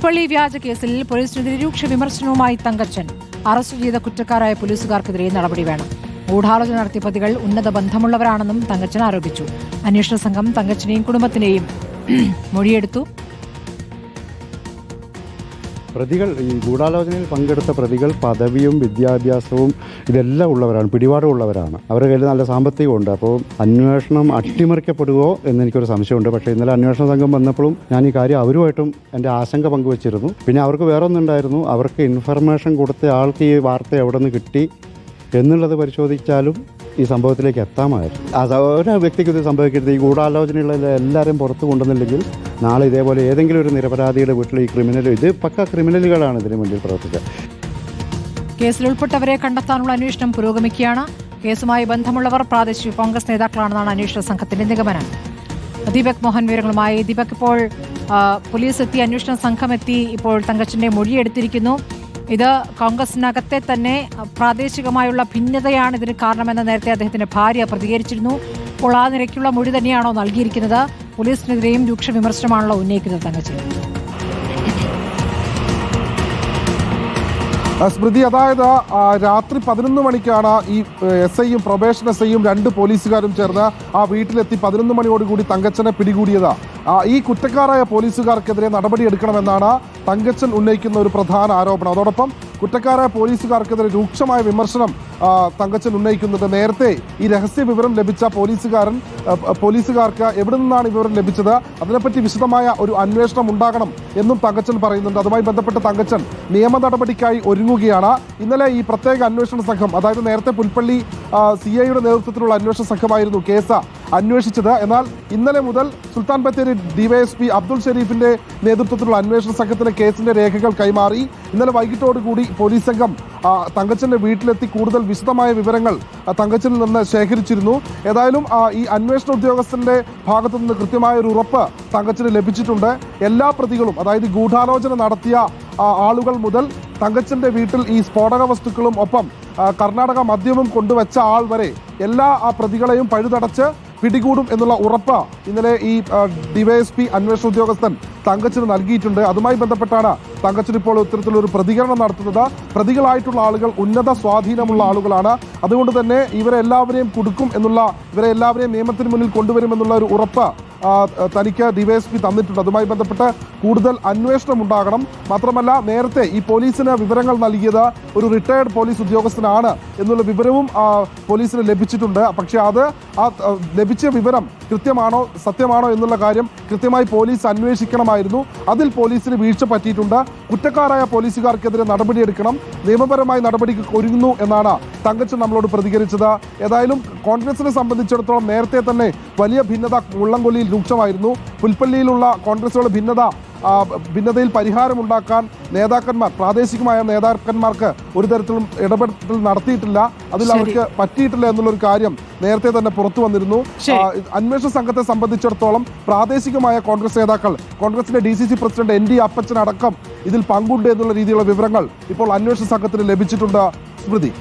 പുൽപ്പള്ളി വ്യാജ കേസിൽ പോലീസിനെതിരെ രൂക്ഷ വിമർശനവുമായി തങ്കച്ചൻ. അറസ്റ്റ് ചെയ്ത കുറ്റക്കാരായ പോലീസുകാർക്കെതിരെ നടപടി വേണം. ഗൂഢാലോചന നടത്തിയ പ്രതികൾ ഉന്നത ബന്ധമുള്ളവരാണെന്നും തങ്കച്ചൻ ആരോപിച്ചു. അന്വേഷണ സംഘം തങ്കച്ചനെയും കുടുംബത്തിനെയും മൊഴിയെടുത്തു. പ്രതികൾ ഈ ഗൂഢാലോചനയിൽ പങ്കെടുത്ത പ്രതികൾ പദവിയും വിദ്യാഭ്യാസവും ഇതെല്ലാം ഉള്ളവരാണ് പിടിപാടുമുള്ളവരാണ് അവരുടെ കയ്യിൽ നല്ല സാമ്പത്തികമുണ്ട്. അപ്പോൾ അന്വേഷണം അട്ടിമറിക്കപ്പെടുമോ എന്ന് എനിക്കൊരു സംശയമുണ്ട്. പക്ഷേ ഇന്നലെ അന്വേഷണ സംഘം വന്നപ്പോഴും ഞാൻ ഈ കാര്യം അവരുമായിട്ടും എന്റെ ആശങ്ക പങ്കുവച്ചിരുന്നു. പിന്നെ അവർക്ക് വേറെ ഒന്നുണ്ടായിരുന്നു അവർക്ക് ഇൻഫർമേഷൻ കൊടുത്ത ആൾക്ക് ഈ വാർത്ത എവിടെ നിന്ന് കിട്ടി എന്നുള്ളത് പരിശോധിച്ചാലും ഈ സംഭവത്തിലേക്ക് എത്താമായിരുന്നു. അത് ഓരോ വ്യക്തിക്ക് ഇത് സംഭവിക്കരുത്. ഈ ഗൂഢാലോചനയുള്ള എല്ലാവരും പുറത്തു കൊണ്ടുവന്നില്ലെങ്കിൽ നാളെ ഇതേപോലെ ഏതെങ്കിലും ഒരു നിരപരാധിയുടെ വീട്ടിൽ ഈ ക്രിമിനൽ ഇത് പക്ക ക്രിമിനലുകളാണ് ഇതിന് മുന്നിൽ പ്രവർത്തിച്ചത് കേസിൽ ഉൾപ്പെട്ടവരെ കണ്ടെത്താനുള്ള അന്വേഷണം പുരോഗമിക്കുകയാണ്. കേസുമായി ബന്ധമുള്ളവർ പ്രാദേശിക കോൺഗ്രസ് നേതാക്കളാണെന്നാണ് അന്വേഷണ സംഘത്തിന്റെ നിഗമനം. ദീപക് മോഹൻ വിവരങ്ങളുമായി. ദീപക് ഇപ്പോൾ പോലീസ് എത്തി അന്വേഷണ സംഘം എത്തി. ഇപ്പോൾ തങ്കച്ചന്റെ മൊഴിയെടുത്തിരിക്കുന്നു ഇത് കോൺഗ്രസിനകത്തെ തന്നെ പ്രാദേശികമായുള്ള ഭിന്നതയാണ് ഇതിന് കാരണമെന്ന് നേരത്തെ അദ്ദേഹത്തിന്റെ ഭാര്യ പ്രതികരിച്ചിരുന്നു. അപ്പോൾ ആ നിരക്കുള്ള മൊഴി തന്നെയാണോ നൽകിയിരിക്കുന്നത്? പോലീസിനെതിരെയും രൂക്ഷ വിമർശനമാണല്ലോ ഉന്നയിക്കുന്നത് തങ്കച്ചൻ ആ, സ്മൃതി അതായത് രാത്രി പതിനൊന്ന് മണിക്കാണ് ഈ എസ് ഐയും പ്രൊബേഷൻ എസ് ഐയും രണ്ട് പോലീസുകാരും ചേർന്ന് ആ വീട്ടിലെത്തി പതിനൊന്ന് മണിയോടുകൂടി തങ്കച്ചനെ പിടികൂടിയത്. ഈ കുറ്റക്കാരായ പോലീസുകാർക്കെതിരെ നടപടിയെടുക്കണമെന്നാണ് തങ്കച്ചൻ ഉന്നയിക്കുന്ന ഒരു പ്രധാന ആരോപണം. അതോടൊപ്പം കുറ്റക്കാരായ പോലീസുകാർക്കെതിരെ രൂക്ഷമായ വിമർശനം തങ്കച്ചൻ ഉന്നയിക്കുന്നുണ്ട് നേരത്തെ ഈ രഹസ്യ വിവരം ലഭിച്ച പോലീസുകാരൻ പോലീസുകാർക്ക് എവിടെ നിന്നാണ് വിവരം ലഭിച്ചത്? അതിനെപ്പറ്റി വിശദമായ ഒരു അന്വേഷണം ഉണ്ടാകണം എന്നും തങ്കച്ചൻ പറയുന്നുണ്ട്. അതുമായി ബന്ധപ്പെട്ട് തങ്കച്ചൻ നിയമ നടപടിക്കായി ഒരുങ്ങുകയാണ്. ഇന്നലെ ഈ പ്രത്യേക അന്വേഷണ സംഘം അതായത് നേരത്തെ പുൽപ്പള്ളി സി ഐയുടെ നേതൃത്വത്തിലുള്ള അന്വേഷണ സംഘമായിരുന്നു കേസ് അന്വേഷിച്ചത്. എന്നാൽ ഇന്നലെ മുതൽ സുൽത്താൻ ബത്തേരി ഡിവൈഎസ്പി അബ്ദുൾ ഷെരീഫിന്റെ നേതൃത്വത്തിലുള്ള അന്വേഷണ സംഘത്തിന് കേസിന്റെ രേഖകൾ കൈമാറി. ഇന്നലെ വൈകിട്ടോടുകൂടി പോലീസ് സംഘം തങ്കച്ചന്റെ വീട്ടിലെത്തി കൂടുതൽ വിശദമായ വിവരങ്ങൾ തങ്കച്ചനിൽ നിന്ന് ശേഖരിച്ചിരുന്നു. ഏതായാലും ഈ അന്വേഷണ ഉദ്യോഗസ്ഥന്റെ ഭാഗത്തു നിന്ന് കൃത്യമായ ഒരു ഉറപ്പ് തങ്കച്ചന് ലഭിച്ചിട്ടുണ്ട്. എല്ലാ പ്രതികളും അതായത് ഗൂഢാലോചന നടത്തിയ ആളുകൾ മുതൽ തങ്കച്ചന്റെ വീട്ടിൽ ഈ സ്ഫോടക വസ്തുക്കളും ഒപ്പം കർണാടക മദ്യവും കൊണ്ടുവച്ച ആൾ വരെ എല്ലാ പ്രതികളെയും പഴുതടച്ച് പിടികൂടും എന്നുള്ള ഉറപ്പ് ഇന്നലെ ഈ ഡിവൈഎസ്പി അന്വേഷണ ഉദ്യോഗസ്ഥൻ തങ്കച്ചന് നൽകിയിട്ടുണ്ട്. അതുമായി ബന്ധപ്പെട്ടാണ് തങ്കച്ചൻ ഇപ്പോൾ ഇത്തരത്തിലൊരു പ്രതികരണം നടത്തുന്നത്. പ്രതികളായിട്ടുള്ള ആളുകൾ ഉന്നത സ്വാധീനമുള്ള ആളുകളാണ്. അതുകൊണ്ട് തന്നെ ഇവരെല്ലാവരെയും കൊടുക്കും എന്നുള്ള ഇവരെ എല്ലാവരെയും നിയമത്തിന് മുന്നിൽ കൊണ്ടുവരുമെന്നുള്ള ഒരു ഉറപ്പ് തനിക്ക് ഡിവൈഎസ്പി തന്നിട്ടുണ്ട്. അതുമായി ബന്ധപ്പെട്ട് കൂടുതൽ അന്വേഷണം ഉണ്ടാകണം മാത്രമല്ല നേരത്തെ ഈ പോലീസിന് വിവരങ്ങൾ നൽകിയത് ഒരു റിട്ടയർഡ് പോലീസ് ഉദ്യോഗസ്ഥനാണ് എന്നുള്ള വിവരവും പോലീസിന് ലഭിച്ചിട്ടുണ്ട്. പക്ഷേ അത് ആ ലഭിച്ച വിവരം കൃത്യമാണോ സത്യമാണോ എന്നുള്ള കാര്യം കൃത്യമായി പോലീസ് അന്വേഷിക്കണമായിരുന്നു. അതിൽ പോലീസിന് വീഴ്ച പറ്റിയിട്ടുണ്ട്. കുറ്റക്കാരായ പോലീസുകാർക്കെതിരെ നടപടിയെടുക്കണം. നിയമപരമായ നടപടിക്ക് ഒരുങ്ങുന്നു എന്നാണ് തങ്കച്ചൻ നമ്മളോട് പ്രതികരിച്ചത്. ഏതായാലും കോൺഗ്രസിനെ സംബന്ധിച്ചിടത്തോളം നേരത്തെ തന്നെ വലിയ ഭിന്നത മുള്ളംകൊല്ലിയിൽ രൂക്ഷമായിരുന്നു പുൽപ്പള്ളിയിലുള്ള കോൺഗ്രസുകളുടെ ഭിന്നത ഭിന്നതയിൽ പരിഹാരമുണ്ടാക്കാൻ നേതാക്കന്മാർ പ്രാദേശികമായ നേതാക്കന്മാർക്ക് ഒരു തരത്തിലും ഇടപെടൽ നടത്തിയിട്ടില്ല അതിൽ. അവർക്ക് പറ്റിയിട്ടില്ല എന്നുള്ളൊരു കാര്യം നേരത്തെ തന്നെ പുറത്തു വന്നിരുന്നു. അന്വേഷണ സംഘത്തെ സംബന്ധിച്ചിടത്തോളം പ്രാദേശികമായ കോൺഗ്രസ് നേതാക്കൾ കോൺഗ്രസിന്റെ D C C president N D Appachan അടക്കം ഇതിൽ പങ്കുണ്ട് എന്നുള്ള രീതിയിലുള്ള വിവരങ്ങൾ ഇപ്പോൾ അന്വേഷണ സംഘത്തിന് ലഭിച്ചിട്ടുണ്ട് സ്മൃതി